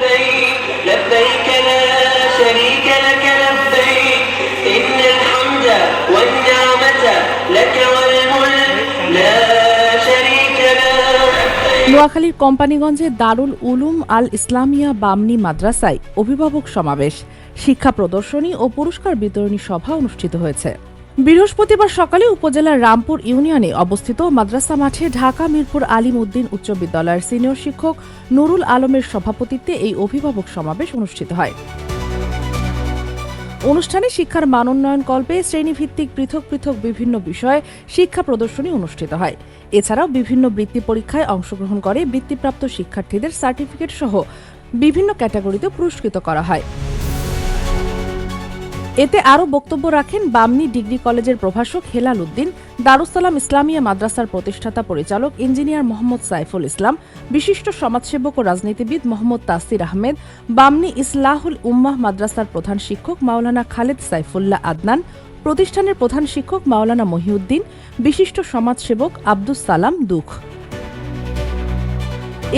لبيك لبيك لا شريك لك لبيك إن الحمد والنعمة لك والملك لا شريك لك নোয়াখালীর কোম্পানিগঞ্জে দারুল উলুম আল ইসলামিয়া বামনি মাদ্রাসায় অভিভাবক সমাবেশ শিক্ষা প্রদর্শনী ও পুরস্কার বিতরণী সভা অনুষ্ঠিত হয়েছে বৃহস্পতিবার সকালে উপজেলার রামপুর ইউনিয়নে অবস্থিত মাদ্রাসা মাঠে ঢাকা, মিরপুর আলিম উদ্দিন উচ্চ বিদ্যালয়ের সিনিয়র শিক্ষক নুরুল আলমের সভাপতিত্বে এই অভিভাবক সমাবেশ অনুষ্ঠিত হয়। অনুষ্ঠানে শিক্ষার মানোন্নয়ন কল্পে শ্রেণীভিত্তিক পৃথক পৃথক বিভিন্ন বিষয়ে শিক্ষা প্রদর্শনী অনুষ্ঠিত হয়। এছাড়াও বিভিন্ন বৃত্তি পরীক্ষায় অংশগ্রহণ করে বৃত্তিপ্রাপ্ত শিক্ষার্থীদের সার্টিফিকেট সহ বিভিন্ন ক্যাটাগরিতে পুরস্কৃত করা হয়। এতে আরও বক্তব্য রাখেন বামনি ডিগ্রি কলেজের প্রভাষক হেলাল উদ্দিন দারুসালাম ইসলামিয়া মাদ্রাসার প্রতিষ্ঠাতা পরিচালক ইঞ্জিনিয়ার মোহাম্মদ সাইফুল ইসলাম, বিশিষ্ট সমাজসেবক ও রাজনীতিবিদ মোহাম্মদ তাসির আহমেদ, বামনি ইসলাহুল উম্মাহ মাদ্রাসার প্রধান শিক্ষক মাওলানা খালেদ সাইফুল্লাহ আদনান, প্রতিষ্ঠানের প্রধান শিক্ষক মাওলানা মহিউদ্দিন, বিশিষ্ট সমাজসেবক আব্দুস সালাম দুঃখ।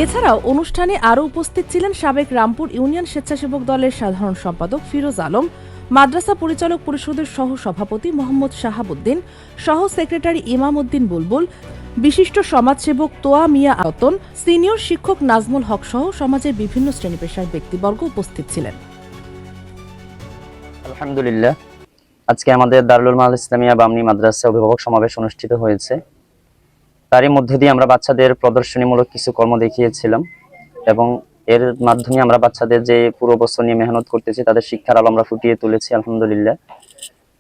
এছাড়াও অনুষ্ঠানে আরও উপস্থিত ছিলেন সাবেক রামপুর ইউনিয়ন স্বেচ্ছাসেবক দলের সাধারণ সম্পাদক ফিরোজ আলম মাদ্রাসা পরিচালক পরিষদের সহ সভাপতি মোহাম্মদ শাহাবুদ্দিন সহ সেক্রেটারি ইমাম উদ্দিন বুলবুল, বিশিষ্ট সমাজসেবক তোয়া মিয়া আয়তন সিনিয়র শিক্ষক নাজমুল হক সহ সমাজের বিভিন্ন শ্রেণি পেশার ব্যক্তিবর্গ উপস্থিত ছিলেন। আলহামদুলিল্লাহ। আজকে আমাদের দারুল মাল ইসলামিয়া বামনি মাদ্রাসা অভিভাবক সমাবেশ অনুষ্ঠিত হয়েছে। তারই মধ্য দিয়ে আমরা বাচ্চাদের প্রদর্শনীমূলক কিছু কর্ম দেখিয়েছিলাম এবং এর মাধ্যমে আমরা বাচ্চাদের যে পুরো বছর নিয়ে মেহনত করতেছি, তাদের শিক্ষার আলো আমরা ফুটিয়ে তুলেছি, আলহামদুলিল্লাহ।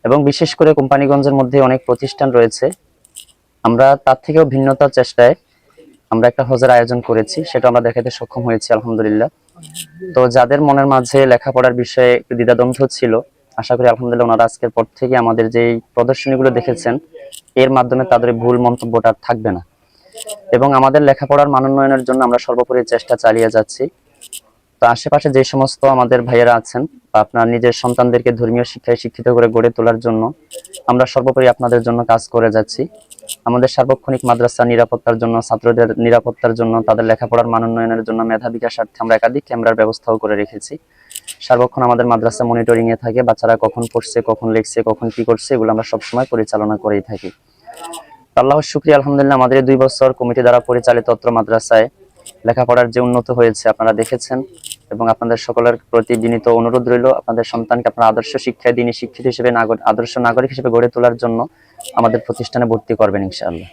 এবং বিশেষ করে কোম্পানিগঞ্জের মধ্যে অনেক প্রতিষ্ঠান রয়েছে। আমরা তার থেকেও ভিন্নতার চেষ্টায় আমরা একটা হজের আয়োজন করেছি, সেটা আমরা দেখাতে সক্ষম হয়েছি, আলহামদুলিল্লাহ। তো যাদের মনের মাঝে লেখাপড়ার বিষয়ে একটু দ্বিধাদ্বন্দ্ব ছিল, আশা করি আলহামদুলিল্লাহ ওনারা আজকের পর থেকে আমাদের যে প্রদর্শনীগুলো দেখেছেন, এর মাধ্যমে তাদের ভুল মন্তব্যটা থাকবে না। এবং আমাদের লেখাপড়ার মানোন্নয়নের জন্য আমরা সর্বোপরি চেষ্টা চালিয়ে যাচ্ছি। তো আশেপাশে যে সমস্ত আমাদের ভাইয়েরা আছেন বা আপনার নিজের সন্তানদেরকে ধর্মীয় শিক্ষায় শিক্ষিত করে গড়ে তোলার জন্য আমরা সর্বোপরি আপনাদের জন্য কাজ করে যাচ্ছি। আমাদের সার্বক্ষণিক মাদ্রাসা নিরাপত্তার জন্য, ছাত্রদের নিরাপত্তার জন্য, তাদের লেখাপড়ার মানোন্নয়নের জন্য, মেধা বিকাশার্থে আমরা একাধিক ক্যামেরার ব্যবস্থাও করে রেখেছি। সার্বক্ষণ আমাদের মাদ্রাসা মনিটরিং এ থাকে, বাচ্চারা কখন পড়ছে, কখন লিখছে, কখন কি করছে, এগুলো আমরা সবসময় পরিচালনা করেই থাকি। তো আল্লাহর শুক্রিয়া, আলহামদুলিল্লাহ, আমাদের দুই বছর কমিটি দ্বারা পরিচালিত অত্র মাদ্রাসায় লেখাপড়ার যে উন্নত হয়েছে আপনারা দেখেছেন এবং আপনাদের সকলের প্রতি বিনীত অনুরোধ রইল আপনাদের সন্তানকে আপনার আদর্শ শিক্ষায়, দিনী শিক্ষিত হিসেবে আদর্শ নাগরিক হিসেবে গড়ে তোলার জন্য আমাদের প্রতিষ্ঠানে ভর্তি করবেন ইনশাআল্লাহ।